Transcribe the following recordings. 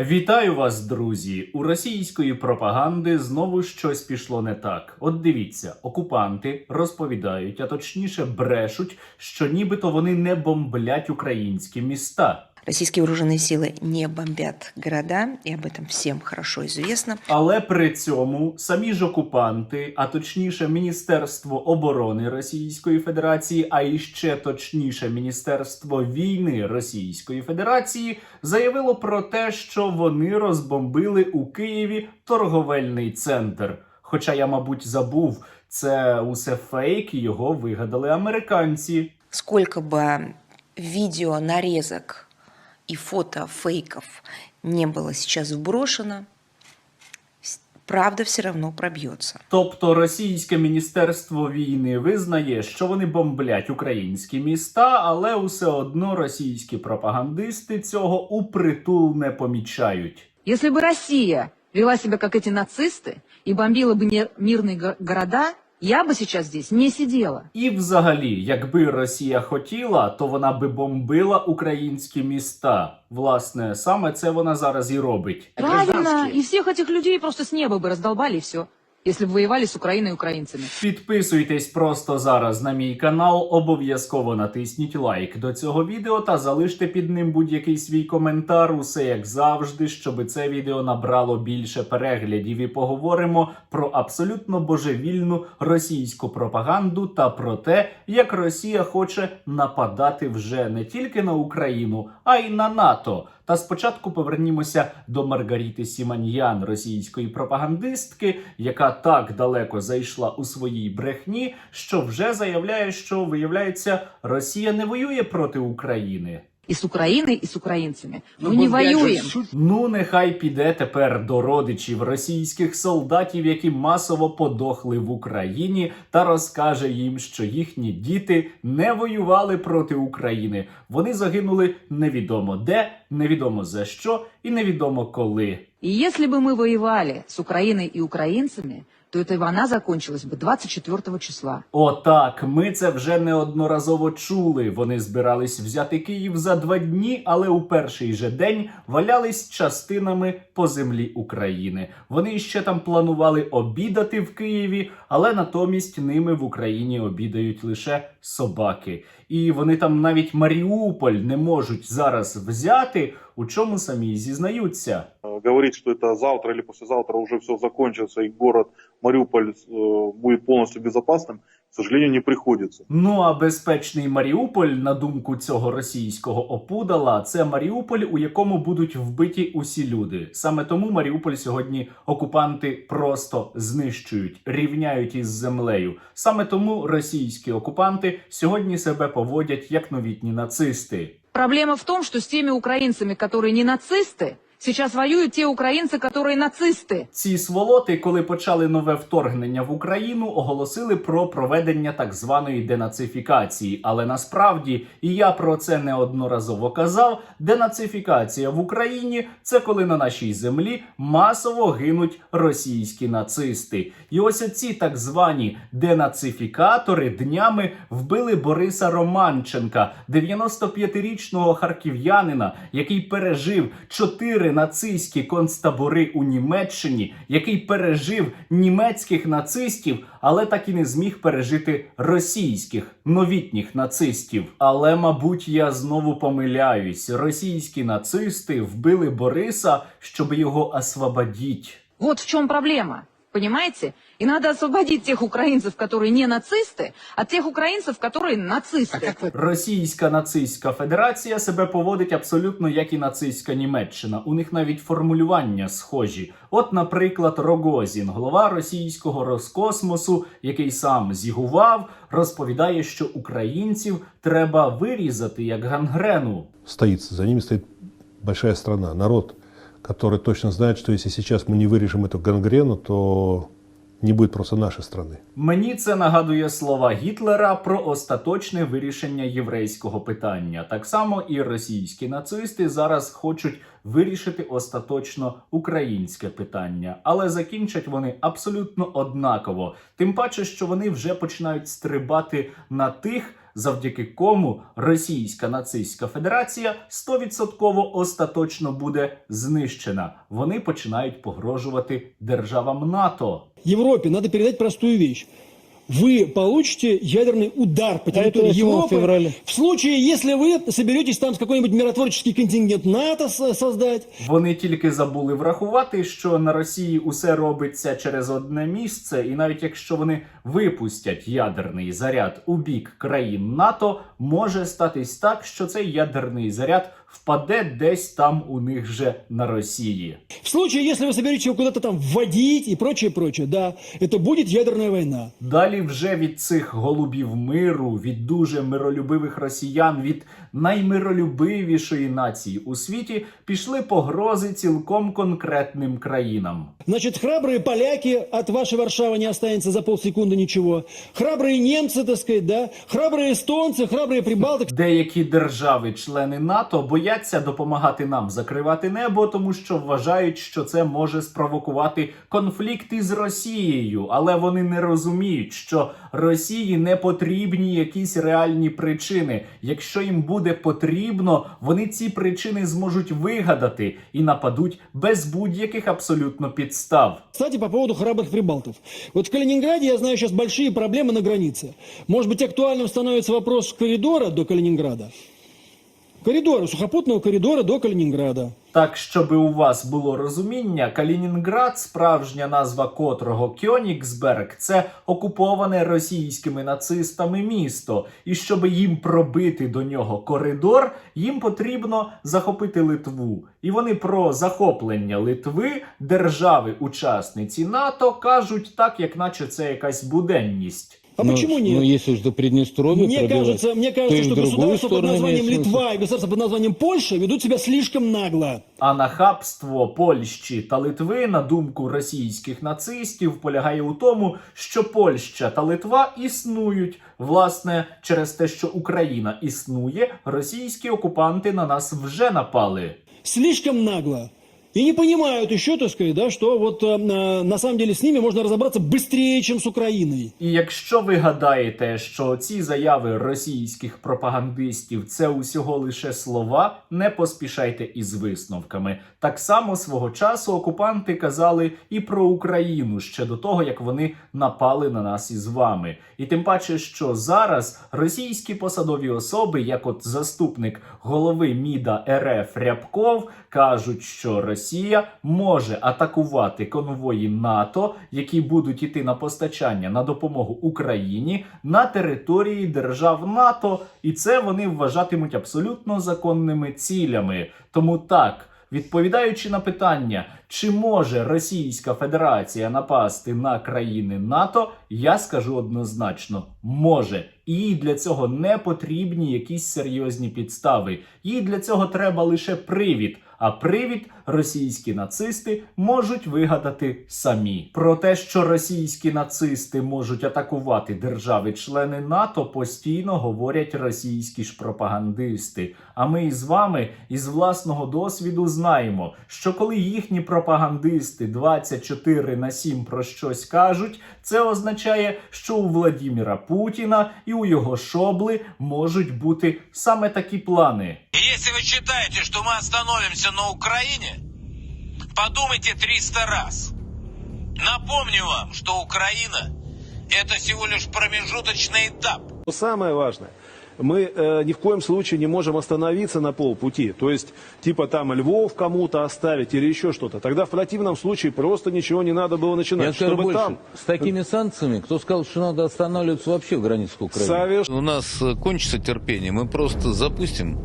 Вітаю вас, друзі! У російської пропаганди знову щось пішло не так. От дивіться, окупанти розповідають, а точніше брешуть, що нібито вони не бомблять українські міста. Российские вооруженные силы не бомбят города, и об этом всем хорошо известно. Але при цьому самі ж окупанти, а точніше Міністерство оборони Російської Федерації, а іще точніше Міністерство війни Російської Федерації, заявило про те, що вони розбомбили у Києві торговельний центр. Хоча я, мабуть, забув, це усе фейк, і його вигадали американці. Сколько бы видео, нарезок и фото фейков не было сейчас вброшено, с- правда все равно пробьется. Тобто російське міністерство війни визнає, що вони бомблять українські міста, але усе одно російські пропагандисти цього упритул не помічають. Если бы Россия вела себя как эти нацисты и бомбила бы не- мирные го- города, я бы сейчас здесь не сидела. І взагалі, якби Росія хотіла, то вона би бомбила українські міста. Власне, саме це вона зараз і робить. Правильно, и всех этих людей просто с неба бы раздолбали и все, если бы воевали с Украиной и украинцами. Підписуйтесь просто зараз на мій канал. Обов'язково натисніть лайк до цього відео та залиште під ним будь-який свій коментар. Усе як завжди, щоб це відео набрало більше переглядів. І поговоримо про абсолютно божевільну російську пропаганду та про те, як Росія хоче нападати вже не тільки на Україну, а й на НАТО. Та спочатку повернімося до Маргаріти Сіманьян, російської пропагандистки, яка так далеко зайшла у своїй брехні, що вже заявляє, що виявляється, Росія не воює проти України И с Украиной, и с украинцами. Мы не воюем. Ну, нехай піде тепер до родичів російських солдатів, які масово подохли в Україні, та розкаже їм, що їхні діти не воювали проти України. Вони загинули невідомо де, невідомо за що і невідомо коли. И если бы мы воевали с Украиной и украинцами, то эта война закончилась бы 24 числа. Отак, ми це вже неодноразово чули. Вони збирались взяти Київ за два дні, але у перший же день валялись частинами по землі України. Вони ще там планували обідати в Києві, але натомість ними в Україні обідають лише собаки. І вони там навіть Маріуполь не можуть зараз взяти, у чому самі й зізнаються. Э, говорить, что это завтра или послезавтра уже все закончится и город Мариуполь э, будет полностью безопасным, к сожалению, не приходится. Ну а безпечний Маріуполь, на думку цього російського опудала, це Маріуполь, у якому будуть вбиті усі люди. Саме тому Маріуполь сьогодні окупанти просто знищують, рівняють із землею. Саме тому російські окупанти сьогодні себе поводять як новітні нацисти. Проблема в том, что с теми украинцами, которые не нацисты, сейчас воюют те украинцы, которые нацисты. Ці сволоти, коли почали нове вторгнення в Україну, оголосили про проведення так званої денацифікації. Але насправді, і я про це неодноразово казав, денацифікація в Україні це коли на нашій землі масово гинуть російські нацисти. І ось ці так звані денацифікатори днями вбили Бориса Романченка, 95-річного харків'янина, який пережив чотири нацистські концтабори у Німеччині, який пережив німецьких нацистів, але так і не зміг пережити російських новітніх нацистів. Але, мабуть, я знову помиляюсь. Російські нацисти вбили Бориса, щоб його освободіть. От в чому проблема Понимаете? И надо освободить тех украинцев, которые не нацисты, от тех украинцев, которые нацисты. Російська нацистська федерація себе поводить абсолютно як і нацистська Німеччина. У них навіть формулювання схожі. От, наприклад, Рогозін, голова російського Роскосмосу, який сам зігував, розповідає, що українців треба вирізати як гангрену. стоит, за ними стоит большая страна, народ, который точно знает, что если сейчас мы не вырежем эту гангрену, то не будет просто нашей страны. Мені це нагадує слова Гітлера про остаточне вирішення єврейського питання. Так само і російські нацисти зараз хочуть вирішити остаточно українське питання, але закінчать вони абсолютно однаково. Тим паче, що вони вже починають стрибати на тих. завдяки кому Російська нацистська федерація 100% остаточно буде знищена. Вони починають погрожувати державам НАТО. Європі треба передати просту вещь Вы получите ядерный удар по территории 8 Европы февраля. в случае, если вы соберетесь там с какой-нибудь миротворческий контингент НАТО со- создать. Вони тільки забули врахувати, що на Росії усе робиться через одне місце, і навіть якщо вони випустять ядерний заряд у бік країн НАТО, може статись так, що цей ядерний заряд впаде десь там у них же на Росії. В случае, если вы соберетесь его куда-то там вводить и прочее, прочее, да, это будет ядерная война. Далі вже від цих голубів миру, від дуже миролюбивих росіян, від наймиролюбивішої нації у світі пішли погрози цілком конкретним країнам. Значит, храбрые поляки от вашей Варшавы не останется за полсекунды ничего. Храбрые немцы, так сказать, да, храбрые эстонцы, храбрые прибалты. Деякі держави-члени НАТО бояться допомагати нам закривати небо, тому що вважають, що це може спровокувати конфлікт із Росією, але вони не розуміють, що Росії не потрібні якісь реальні причини. Якщо їм буде потрібно, вони ці причини зможуть вигадати і нападуть без будь-яких абсолютно підстав. Кстати, по поводу храбрых прибалтов. Вот в Калининграде, я знаю, сейчас большие проблемы на границе. Может быть, актуальным становится вопрос коридора до Калининграда? Коридора, сухопутного коридора до Калининграда. Так, щоби у вас було розуміння, Калінінград, справжня назва котрого Кьонігсберг, це окуповане російськими нацистами місто. І щоб їм пробити до нього коридор, їм потрібно захопити Литву. І вони про захоплення Литви, держави-учасниці НАТО, кажуть так, як наче це якась буденність. А Ну, почему нет? Ну, если уж до Приднестровья Мне пробивать, кажется, мне кажется, что государства под названием. Литва и государства под названием Польша ведут себя слишком нагло. А нахабство Польщі та Литви, на думку російських нацистів, полягає у тому, що Польща та Литва існують. Власне, через те, що Україна існує, російські окупанти на нас вже напали. Слишком нагло. И не понимают еще, так сказать, да, что вот э, э, на самом деле с ними можно разобраться быстрее, чем с Украиной. І якщо ви гадаєте, що ці заяви російських пропагандистів це усього лише слова, не поспішайте із висновками. Так само свого часу окупанти казали і про Україну ще до того, як вони напали на нас із вами. І тим паче, що зараз російські посадові особи, як от заступник голови МІДа РФ Рябков, кажуть, що Росія може атакувати конвої НАТО, які будуть іти на постачання на допомогу Україні на території держав НАТО, і це вони вважатимуть абсолютно законними цілями. Тому так. Відповідаючи на питання, чи може Російська Федерація напасти на країни НАТО, я скажу однозначно: може. І для цього не потрібні якісь серйозні підстави. Їй для цього треба лише привід. А привід російські нацисти можуть вигадати самі. Про те, що російські нацисти можуть атакувати держави-члени НАТО, постійно говорять російські ж пропагандисти. А ми із вами із власного досвіду знаємо, що коли їхні пропагандисти 24 на 7 про щось кажуть, це означає, що у Владіміра Путіна і у його шобли можуть бути саме такі плани. Если вы считаете, что мы остановимся на Украине, подумайте 300 раз. Напомню вам, что Украина – это всего лишь промежуточный этап. Но Самое важное, мы э, ни в коем случае не можем остановиться на полпути. То есть, типа там Львов кому-то оставить или еще что-то. Тогда в противном случае просто ничего не надо было начинать. Я скажу чтобы больше, там с такими санкциями, кто сказал, что надо останавливаться вообще в границах Украины? совершенно У нас э, кончится терпение, мы просто запустим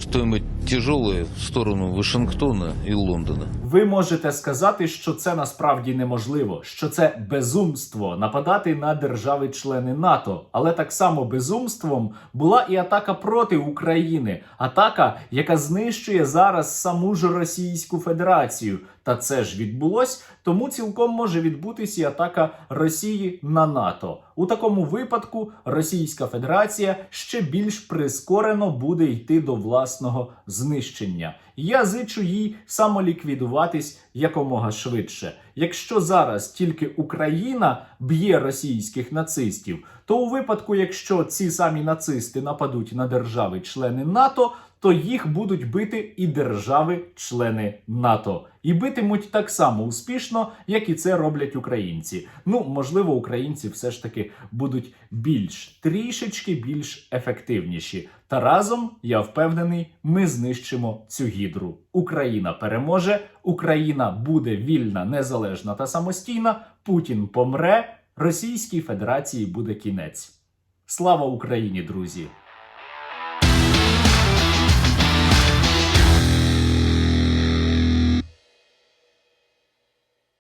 что-нибудь тяжелое в сторону Вашингтона и Лондона. Ви можете сказати, що це насправді неможливо, що це безумство нападати на держави-члени НАТО. Але так само безумством була і атака проти України, атака, яка знищує зараз саму ж Російську Федерацію. Та це ж відбулось, тому цілком може відбутися і атака Росії на НАТО. У такому випадку Російська Федерація ще більш прискорено буде йти до власного знищення. Я зичу їй самоліквідуватись якомога швидше. Якщо зараз тільки Україна б'є російських нацистів, то у випадку, якщо ці самі нацисти нападуть на держави-члени НАТО, то їх будуть бити і держави-члени НАТО. І битимуть так само успішно, як і це роблять українці. Ну, можливо, українці все ж таки будуть більш трішечки більш ефективніші. Та разом, я впевнений, ми знищимо цю гідру. Україна переможе, Україна буде вільна, незалежна та самостійна. Путін помре, Російській Федерації буде кінець. Слава Україні, друзі!